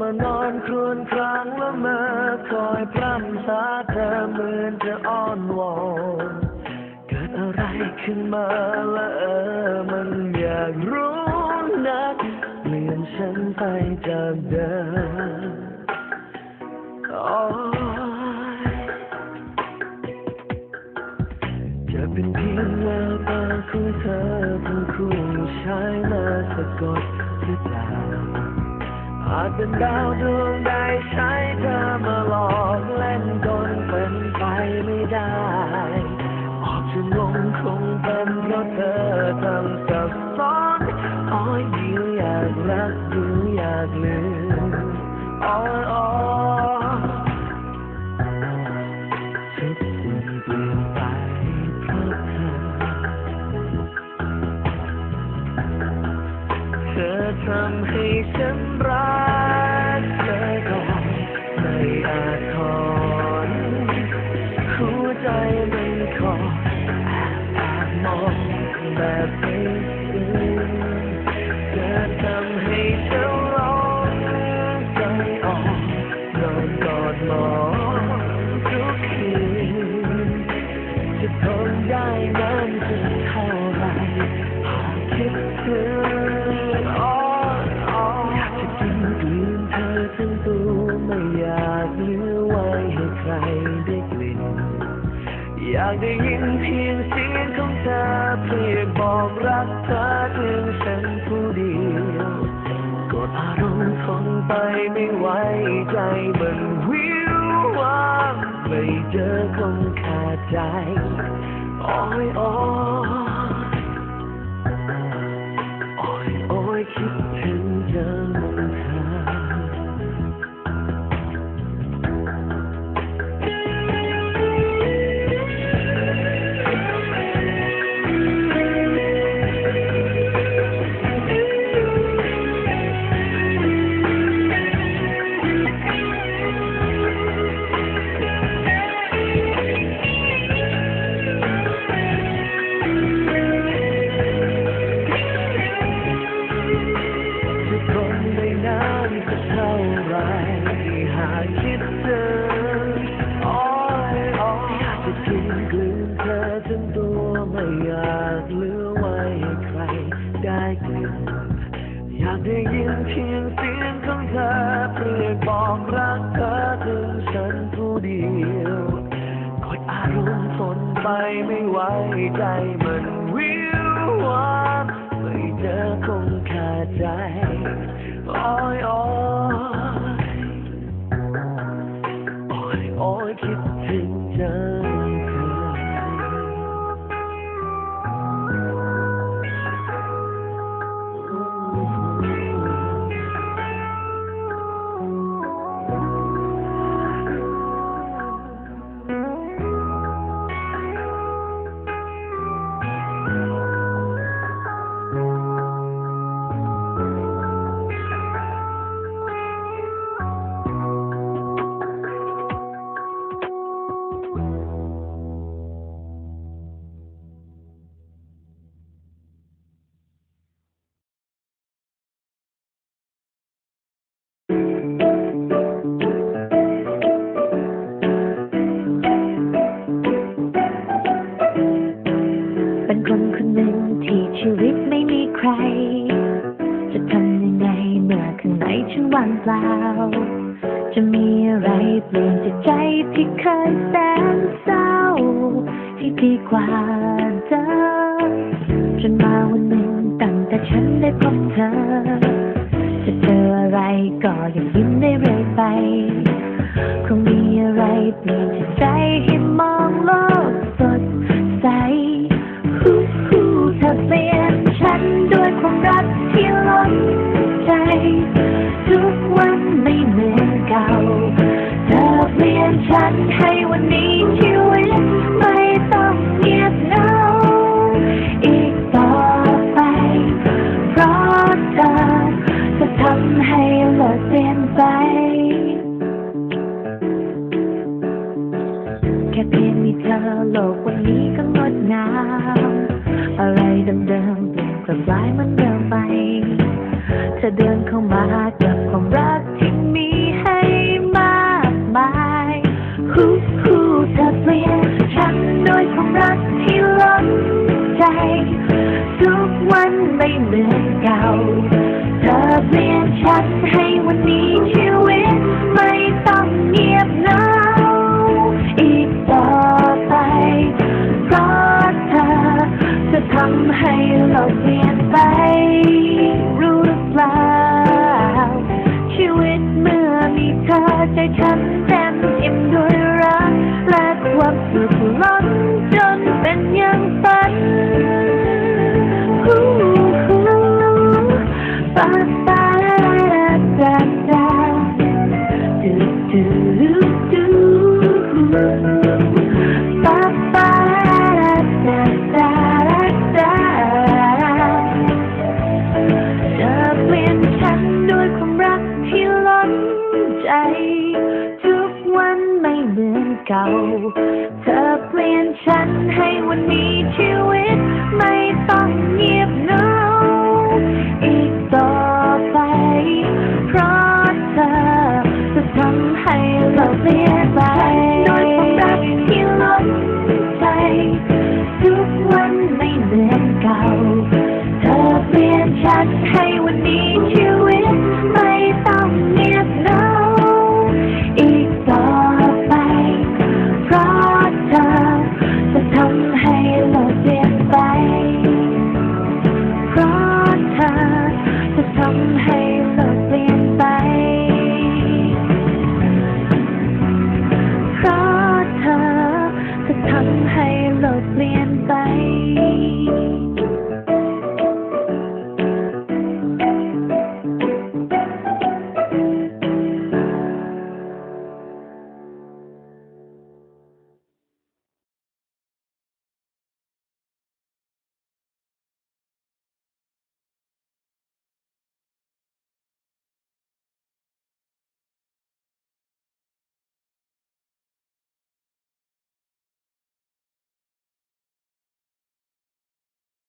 มานอนครวญครางละเมอคอยพร่ำสาเธอเหมือนจะอ้อนวอนเกิดอะไรขึ้นมาละเออมันอยากรู้นักเปลี่ยนฉันไปจากเดิมโอ้ยจะเป็นเพียงแววตาของเธอเพิ่งคู่ใช้มาสะกดหรือเปล่า อาจเป็นดาวดวงใดใช้เธอมาหลอกเล่นจนเป็นไปไม่ได้ออกจะงงคงเป็นเพราะเธอทำสับซ้อนอ้อยยิ่งอยากรักยิ่งอยากลืมอ้อย ดหมอนทุกคืนจะทนได้นานสักเท่าไรหากคิดถึงอ้ออ้ออยากจะกินกลืนเธอทั้งตัวไม่อยากเหลือไว้ให้ใครได้กลิ่นอยากได้ยินเพียงเสียงของเธอเพียงบอกรักเธอถึงฉันผู้เดียวกดอารมณ์ทนไปไม่ไหวใจ ไม่เจอคนขาดใจ โอ้ยโอ้ อยากเหลือไว้ให้ใครได้กลิ่นอยากได้ยินเพียงเสียงของเธอเพื่อบอกรักเธอถึงฉันผู้เดียวกดอารมณ์ทนไปไม่ไหวใจมันวิววับไม่เจอคงขาดใจอ้ยอ้ยางในฉันเปล่า จะมีอะไรเปลี่ยนจิตใจที่เคยแสนเศร้าให้ดีกว่าเดิมจนมาวันหนึ่งตั้งแต่ฉันได้พบเธอ จะเจออะไรก็ยังยิ้มได้เรื่อยไป คงมีอะไรเปลี่ยนจิตใจให้ โลกวันนี้ก็งดงาม อะไรเดิมๆเปลี่ยนกลับร้ายมันเดิมไปเธอเดินเข้ามากับความรักที่มีให้มากมายฮู้ฮู้เธอเปลี่ยนฉันโดยความรักที่ล้นใจ ทุกวันไม่เหมือนเก่า สุดล้นจนเป็นย่งฝันฮู้ฮู้ปาปาลาลาจาจาดูดูดู